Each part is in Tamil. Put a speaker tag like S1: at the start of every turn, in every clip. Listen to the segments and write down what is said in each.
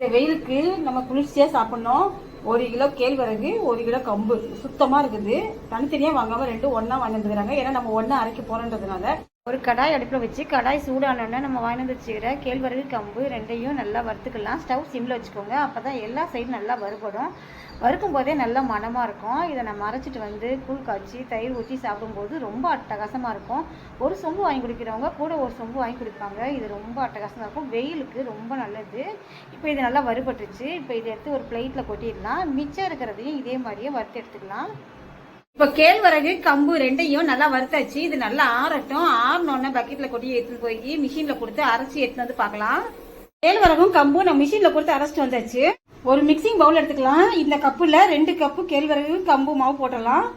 S1: இந்த வெயிலுக்கு நம்ம குளிர்ச்சியாக சாப்பிடணும். ஒரு கிலோ கேழ்வரகு ஒரு கிலோ கம்பு. சுத்தமாக இருக்குது. தனித்தனியாக வாங்காமல் ரெண்டும் ஒன்றா வாங்கி ஏன்னா நம்ம ஒன்றா அரைக்க போகிறோன்றதுனால ஒரு கடாய் அடுப்பில் வச்சு கடாய் சூடானோடனே நம்ம வாங்கி வந்து வச்சுக்கிற கேழ்வரகு கம்பு ரெண்டையும் நல்லா வறுத்துக்கலாம். ஸ்டவ் சிம்மில் வச்சுக்கோங்க. அப்போ தான் எல்லா சைடும் நல்லா வறுபடும். வறுக்கும் போதே நல்லா மணமாக இருக்கும். இதை நம்ம அரைச்சிட்டு வந்து கூழ் காய்ச்சி தயிர் ஊற்றி சாப்பிடும்போது ரொம்ப அட்டகாசமாக இருக்கும். ஒரு சொம்பு வாங்கி குடிக்கிறவங்க கூட ஒரு சொம்பு வாங்கி குடிப்பாங்க. இது ரொம்ப அட்டகாசமாக இருக்கும். வெயிலுக்கு ரொம்ப நல்லது. இப்போ இது நல்லா வறுபட்டுருச்சு. இப்போ இதை எடுத்து ஒரு பிளேட்டில் கொட்டிடலாம். மிச்சம் இருக்கிறதையும் இதே மாதிரியே வறுத்து எடுத்துக்கலாம். இப்போ கேழ்வரகு கம்பு ரெண்டையும் நல்லா வறுத்தாச்சு. இது நல்லா ஆறட்டும். ஆறினோடனே பக்கெட்டில் கொட்டி எடுத்துன்னு போய் மிஷினில் கொடுத்து அரைச்சி எடுத்துன்னு வந்து பார்க்கலாம். கேழ்வரகும் கம்பும் நான் மிஷினில் கொடுத்து அரைச்சிட்டு வந்தாச்சு. ஒரு மிக்சிங் பவுல் எடுத்துக்கலாம். இந்த கப்பில் ரெண்டு கப்பு கேழ்வரகு கம்பு மாவு போட்டலாம்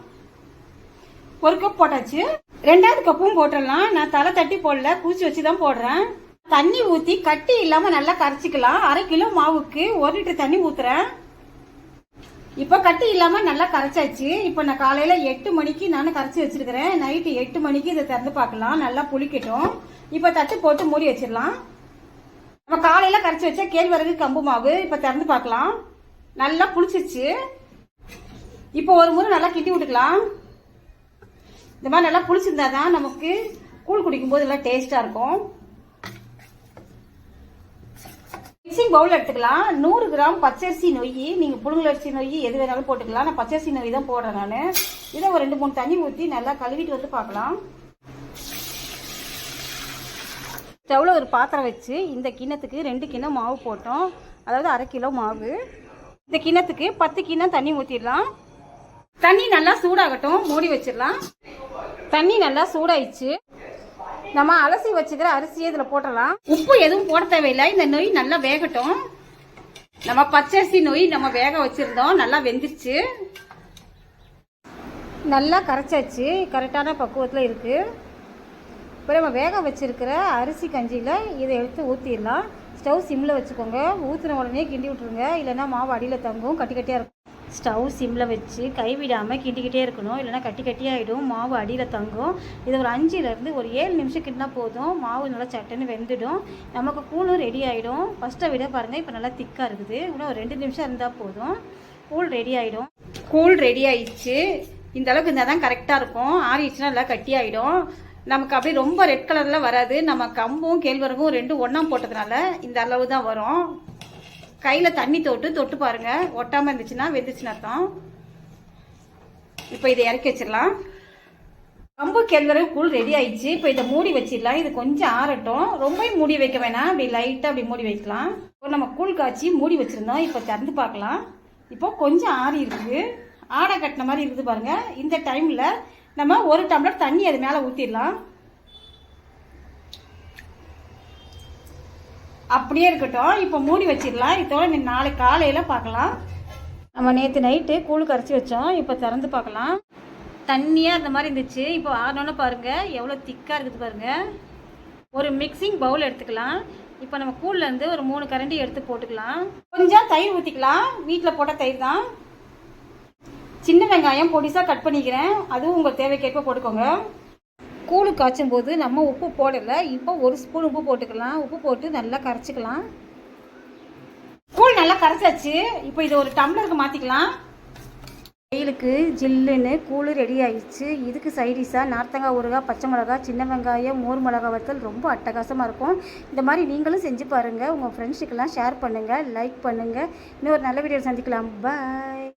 S1: ஒரு கப் போட்டாச்சு. ரெண்டாவது கப்பும் போட்டுடலாம். நான் தலை தட்டி போடல. கூச்சி வச்சு தான் போடுறேன். தண்ணி ஊற்றி கட்டி இல்லாமல் நல்லா கரைச்சிக்கலாம். அரை கிலோ மாவுக்கு ஒரு லிட்டர் தண்ணி ஊற்றுறேன் இப்போ கட்டி இல்லாமல் நல்லா கரைச்சாச்சு. இப்போ நான் காலையில் எட்டு மணிக்கு நான் கரைச்சி வச்சிருக்கிறேன். நைட்டு எட்டு மணிக்கு இதை திறந்து பார்க்கலாம். நல்லா புளிக்கட்டும். இப்போ தட்டு போட்டு மூடி வச்சிடலாம். நம்ம காலையில் கரைச்சி வச்ச கேழ்வரகு கம்பு மாவு இப்போ திறந்து பார்க்கலாம். நல்லா புளிச்சிச்சு இப்போ ஒரு முறை நல்லா கிட்டி விட்டுக்கலாம். இந்த மாதிரி நல்லா புளிச்சிருந்தா தான் நமக்கு கூழ் குடிக்கும்போது நல்லா டேஸ்ட்டாக இருக்கும். மிக்சிங் பவுல் எடுத்துக்கலாம். நூறு கிராம் பச்சரிசி நொய் நீங்கள் புழுங்கலரிசி நொய் எது வேணாலும் போட்டுக்கலாம். நான் பச்சரிசி நொய் தான் போடுறேன் நான். இதை ஒரு ரெண்டு மூணு தண்ணி ஊற்றி நல்லா கழுவிட்டு வந்து பார்க்கலாம். ஸ்டவ்வில் ஒரு பாத்திரம் வச்சு இந்த கிண்ணத்துக்கு ரெண்டு கிண்ணம் மாவு போட்டோம். அதாவது அரை கிலோ மாவு. இந்த கிண்ணத்துக்கு பத்து கிண்ணம் தண்ணி ஊற்றிடலாம் தண்ணி நல்லா சூடாகட்டும். மூடி வச்சிடலாம். தண்ணி நல்லா சூடாயிடுச்சு. நம்ம அலசி வச்சுக்கிற அரிசியை இதில் போட்டுடலாம் உப்பு எதுவும் போட தேவையில்லை. இந்த நொய் நல்லா வேகட்டும். நம்ம பச்சரிசி நொய் நம்ம வேக வச்சிருந்தோம். நல்லா வெந்துருச்சு. நல்லா கரைச்சாச்சு. கரெக்டான பக்குவத்தில் இருக்குது இப்போ நம்ம வேக வச்சிருக்கிற அரிசி கஞ்சியில் இதை எடுத்து ஊற்றிடலாம் ஸ்டவ் சிம்மில் வச்சுக்கோங்க. ஊற்றின உடனே கிண்டி விட்ருங்க இல்லைன்னா மாவு அடியில் தங்கும். கட்டி கட்டியாக இருக்கும். ஸ்டவ் சிம்மில் வச்சு கைவிடாமல் கிண்டிக்கிட்டே இருக்கணும். இல்லைன்னா கட்டி கட்டியாகிடும் மாவு அடியில் தங்கும். இது ஒரு அஞ்சுலேருந்து ஒரு ஏழு நிமிஷம் கிண்டினா போதும். மாவு நல்லா சட்டுன்னு வெந்துடும். நமக்கு கூழும் ரெடி ஆகிடும் ஃபஸ்ட்டை விட பாருங்கள் இப்போ நல்லா திக்காக இருக்குது. இன்னும் ஒரு ரெண்டு நிமிஷம் இருந்தால் போதும். கூழ் ரெடி ஆகிடும் கூழ் ரெடி ஆயிடுச்சு. இந்த அளவுக்கு இருந்தால் தான் கரெக்டாக இருக்கும். ஆறிடுச்சுன்னா நல்லா கட்டி ஆகிடும் நமக்கு அப்படியே ரொம்ப ரெட் கலரில் வராது. நம்ம கம்பும் கேழ்வரகும் ரெண்டும் ஒன்றா போட்டதுனால இந்த அளவு தான் வரும். கையில் தண்ணி தொட்டு தொட்டு பாருங்கள் ஒட்டாமல் இருந்துச்சுன்னா வெந்துச்சுன்னு அர்த்தம். இப்போ இதை இறக்கி வச்சிடலாம். கம்பு கேழ்வரகு கூழ் ரெடி ஆயிடுச்சு. இப்போ இதை மூடி வச்சிடலாம். இது கொஞ்சம் ஆறட்டும். ரொம்ப மூடி வைக்க வேணாம். அப்படி லைட்டாக அப்படி மூடி வைக்கலாம். இப்போ நம்ம கூழ் காய்ச்சி மூடி வச்சுருந்தோம். இப்போ திறந்து பார்க்கலாம். இப்போ கொஞ்சம் ஆறி இருக்குது. ஆடை கட்டின மாதிரி இருக்குது பாருங்கள் இந்த டைமில் நம்ம ஒரு டம்ளர் தண்ணி அது மேலே ஊற்றிடலாம் அப்படியே இருக்கட்டும். இப்போ மூடி வச்சிடலாம். இதோட நீ நாளை காலையில் பார்க்கலாம். நம்ம நேற்று நைட்டு கூழ் கரைச்சி வச்சோம். இப்போ திறந்து பார்க்கலாம். தண்ணியாக அந்த மாதிரி இருந்துச்சு. இப்போ ஆறணுன்னு பாருங்கள் எவ்வளோ திக்காக இருக்குது பாருங்கள் ஒரு மிக்சிங் பவுல் எடுத்துக்கலாம். இப்போ நம்ம கூழ்லேருந்து ஒரு மூணு கரண்டி எடுத்து போட்டுக்கலாம். கொஞ்சம் தயிர் ஊற்றிக்கலாம் வீட்டில் போட்ட தயிர் தான். சின்ன வெங்காயம் பொடிசாக கட் பண்ணிக்கிறேன். அதுவும் உங்கள் தேவைக்கேற்ப போட்டுக்கோங்க. கூழு காய்ச்சும் போது நம்ம உப்பு போடலை. இப்போ ஒரு ஸ்பூன் உப்பு போட்டுக்கலாம். உப்பு போட்டு நல்லா கரைச்சிக்கலாம். கூழ் நல்லா கரைச்சாச்சு. இப்போ இதை ஒரு டம்ளருக்கு மாற்றிக்கலாம் வெயிலுக்கு ஜில்லுன்னு கூழ் ரெடி ஆயிடுச்சு. இதுக்கு சைடிஷாக நார்த்தங்காய் ஊறுகாய் பச்சை மிளகா சின்ன வெங்காயம் மோர் மிளகா வத்தல் ரொம்ப அட்டகாசமாக இருக்கும். இந்த மாதிரி நீங்களும் செஞ்சு பாருங்கள் உங்கள் ஃப்ரெண்ட்ஸுக்கெல்லாம் ஷேர் பண்ணுங்கள் லைக் பண்ணுங்கள் இன்னொரு நல்ல வீடியோ சந்திக்கலாம். பாய்